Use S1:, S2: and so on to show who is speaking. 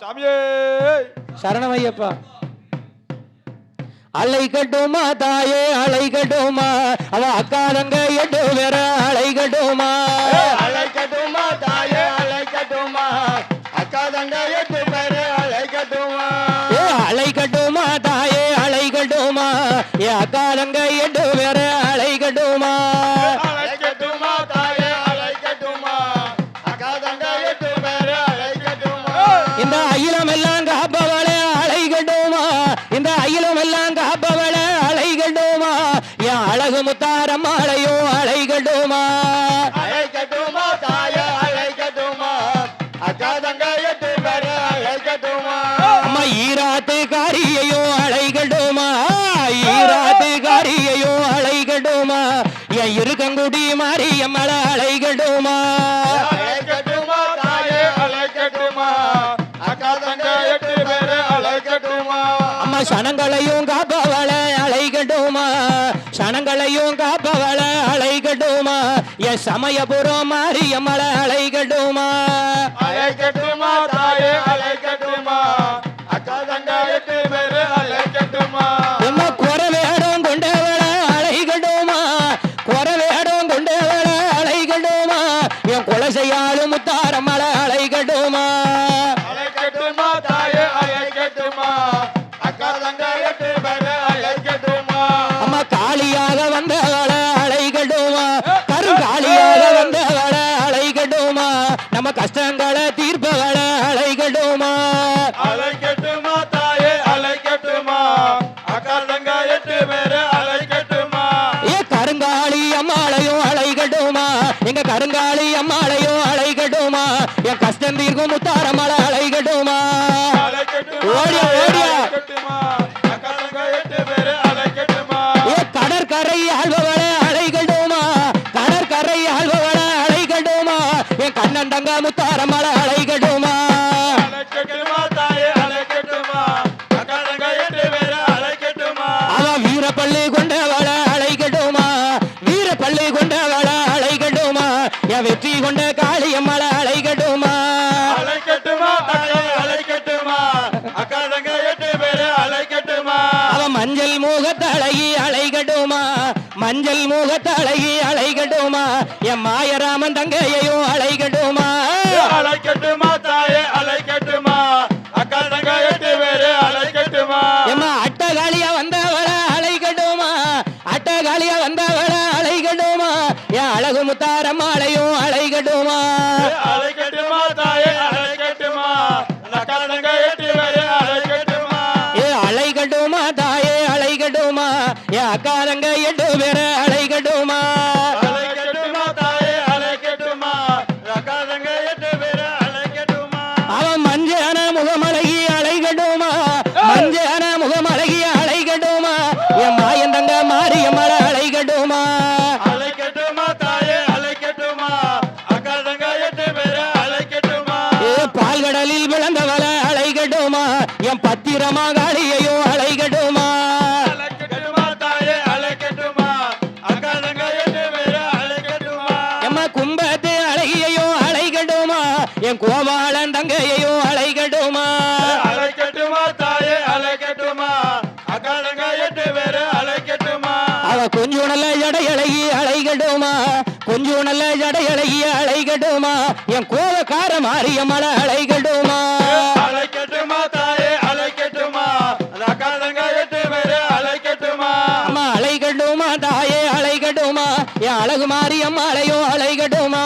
S1: சாமியே!
S2: சரணமையப்பா. அலை கட்டுமா தாயே அலை கட்டுமா? அவ அக்காலங்க எட்டு வேற அலை கட்டுமா?
S1: அழைக்கட்டுமா தாயே அழைக்கட்டுமா அக்கா தங்க எட்டு பேரு அழைக்கட்டுமா
S2: ஏ அலை கட்டுமா தாயே அலை கட்டுமா? ஏ அக்காலங்க எட்டு வேற எல்லாம் காப்பவளே அலை கட்டுமா என் அழகு முத்தாரம்மாளையும் அலை கட்டுமா
S1: அழைக்கட்டுமா தாயே அழைக்கட்டுமா அக்கா தங்க எட்டு பேரு அழைக்கட்டுமா
S2: அம்மா ஈராத்து அலைகடுமா என் இருக்கங்குடி மாரியம்மள அலைகடுமா
S1: அழைக்கட்டுமா
S2: சனங்களையும் காப்பவள அலைகடுமா சனங்களையும் காப்பவள அலைகடுமா என் சமயபுரம் மாரியம்மள அலைகடுமா
S1: அழைக்கட்டுமா தாயே அழைக்கட்டுமா அக்கா தங்க எட்டு பேரு அழைக்கட்டுமா
S2: எம்மா குறவேடம் கொண்டவள அலைகடுமா குறவேடம் கொண்டவள அலைகடுமா என் குலசையாளும் முத்தாரமள அலைகடுமா
S1: அழைக்கட்டுமா தாயே அழைக்கட்டுமா
S2: அம்மாளையும் அலைகடுமா எங்க கருங்காளி அம்மாளையும் அலைகடுமா என் கஷ்டம் தீர்க்கும் முத்தாரமள அலைகடுமா
S1: அழைக்கட்டுமா
S2: ஓடியா, ஓடியா. கடற்கரை ஆழ்பவள அலைகடுமா கடற்கரை ஆழ்பவள அலைகடுமா என் கண்ணன் தங்க முத்தாரமள மஞ்சள் முகத்தழகி அலைகடுமா மஞ்சள் முகத்தழகி அலைகடுமா என் மாயராமன் தங்கையையும் அலைகடுமா
S1: அழைக்கட்டுமா தாயே அழைக்கட்டுமா அக்கா தங்க எட்டு பேரு அழைக்கட்டுமா
S2: எம்மா அட்டகாளியா வந்தவள அலைகடுமா அட்டகாளியா வந்தவள அலைகடுமா என் அழகு முத்தாரம்மாளையும் அலைகடுமா
S1: அழைக்கட்டுமா தங்க எட்டு பேர அழைக்கட்டுமா அழைக்கட்டுமா அழைக்கட்டுமா
S2: அவன் மஞ்சன முகமழகி அலைகடுமா மஞ்சன முகமழகி அலைகடுமா என் மாயன் தங்க அலைகடுமா
S1: அழைக்கட்டுமா அழைக்கட்டுமா அழைக்கட்டுமா
S2: பால்கடலில் விளந்தவள அலைகடுமா என் பத்திரமா காளியையும் அலைகடுமா என் கோபாலன் தங்கையையும் அலைகடுமா
S1: அழைக்கட்டுமா தாயே அழைக்கட்டுமா அக்கா தங்க எட்டு பேரு அழைக்கட்டுமா
S2: அவ கொஞ்சம் நல்ல ஜடையழகி அலைகடுமா கொஞ்சம் நல்ல ஜடையழகி அலைகடுமா என் கோவக்கார மாரியம்மள அலைகடுமா
S1: அழைக்கட்டுமா தாயே அழைக்கட்டுமா அக்கா தங்க எட்டு பேரு அழைக்கட்டுமா
S2: அம்மா அலைகடுமா தாயே அலைகடுமா என் அழகு மாரியம்மாளையும்
S1: தாயே